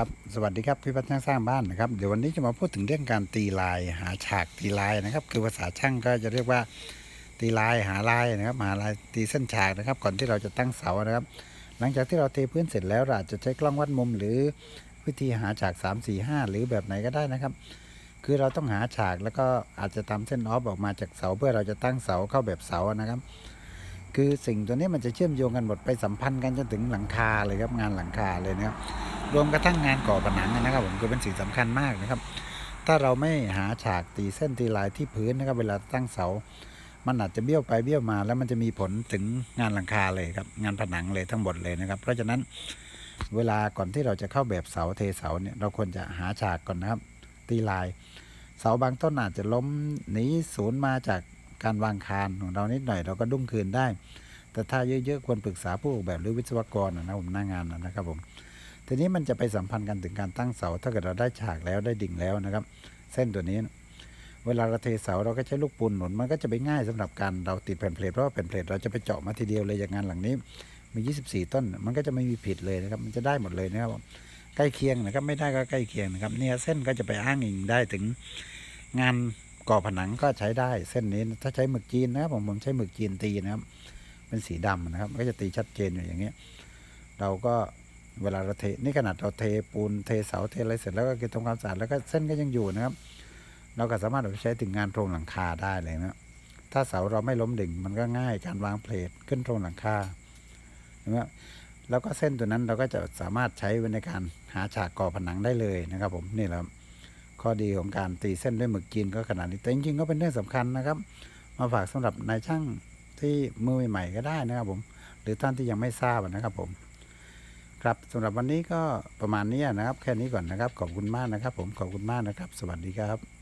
ครับสวัสดีครับพี่พัฒน์ช่างสร้างบ้านนะครับเดี๋ยววันนี้จะมาพูดถึงเรื่องการตีลาย หาฉากตีลายนะครับ คือภาษาช่างก็จะเรียกว่าตีลายหาลายนะครับหาลายตีเส้นฉากนะครับ ก่อนที่เราจะตั้งเสานะครับ หลังจากที่เราเทพื้นเสร็จแล้วเราจะใช้กล้องวัดมุม หรือวิธีหาฉาก 3 4 5 หรือแบบไหนก็ได้นะครับ คือเราต้องหาฉากแล้วก็อาจจะทำเส้นออฟออกมาจากเสา เพื่อเราจะตั้งเสาเข้าแบบเสานะครับ คือสิ่งตัวนี้มันจะเชื่อมโยงกันหมดไปสัมพันธ์กันจนถึงหลังคาเลยครับงานหลังคาเลยนะครับ รวมกระทั่งงานก่อผนังนะครับ ผมคือเป็นสิ่งสำคัญมากนะครับ ถ้าเราไม่หาฉากตีเส้นตีลายที่พื้นนะครับ เวลาตั้งเสา มันอาจจะเบี้ยวไปเบี้ยวมา แล้วมันจะมีผลถึงงานหลังคาเลยครับ งานผนังเลยทั้งหมดเลยนะครับ เพราะฉะนั้นเวลาก่อนที่เราจะเข้าแบบเสาเทเสาเนี่ยเราควรจะหาฉากก่อนนะครับ ตีลาย เสาบางต้นอาจจะล้มหนีศูนย์มาจากการวางคานของเรานิดหน่อยเราก็ดุ้งคืนได้ แต่ถ้าเยอะๆควรปรึกษาผู้ออกแบบหรือวิศวกรนะผมหน้างานนะครับผม ทีนี้มันจะไปสัมพันธ์กันถึงการตั้งเสา ถ้าเกิดเราได้ฉากแล้วได้ดิ่งแล้วนะครับ เส้นตัวนี้ เวลาเราเทเสาเราก็ใช้ลูกปูนหนุนมันก็จะไปง่ายสำหรับการเราติดแผ่นเพลทเพราะว่าแผ่นเพลทเราจะไปเจาะมาทีเดียวเลยอย่างงานหลังนี้ มี 24 ต้น มันก็จะไม่มีผิดเลยนะครับมันจะได้หมดเลยนะครับใกล้เคียงนะครับไม่ได้ก็ใกล้เคียงนะครับเนี่ยเส้นก็จะไปอ้างอิงได้ถึงงานก่อผนังก็ใช้ได้เส้นนี้ถ้าใช้หมึกจีนนะครับผมผมใช้หมึกจีนตีนะครับ เป็นสีดำนะครับ ก็จะตีชัดเจนอยู่อย่างเงี้ย เราก็ เวลาเราเทนี่ขนาดเราเทปูนเทเสาเทอะไรเสร็จแล้วก็เก็บทำความสะอาดแล้วก็เส้นก็ยังอยู่นะครับ เราก็สามารถเอาไปใช้ถึงงานโครงหลังคาได้เลยนะถ้าเสาเราไม่ล้มดิ่งมันก็ง่ายการวางเพลทขึ้นโครงหลังคาเห็นไหมแล้วก็เส้นตัวนั้นเราก็จะสามารถใช้ในการหาฉากก่อผนังได้เลยนะครับผมนี่แหละข้อดีของการตีเส้นด้วยหมึกจีนก็ขนาดนี้แต่จริงๆก็เป็นเรื่องสำคัญนะครับ มาฝากสำหรับนายช่างที่มือใหม่ๆก็ได้นะครับผม หรือท่านที่ยังไม่ทราบนะครับผม ครับสำหรับวันนี้ก็ประมาณนี้นะครับ แค่นี้ก่อนนะครับ ขอบคุณมากนะครับ ผมขอบคุณมากนะครับ สวัสดีครับ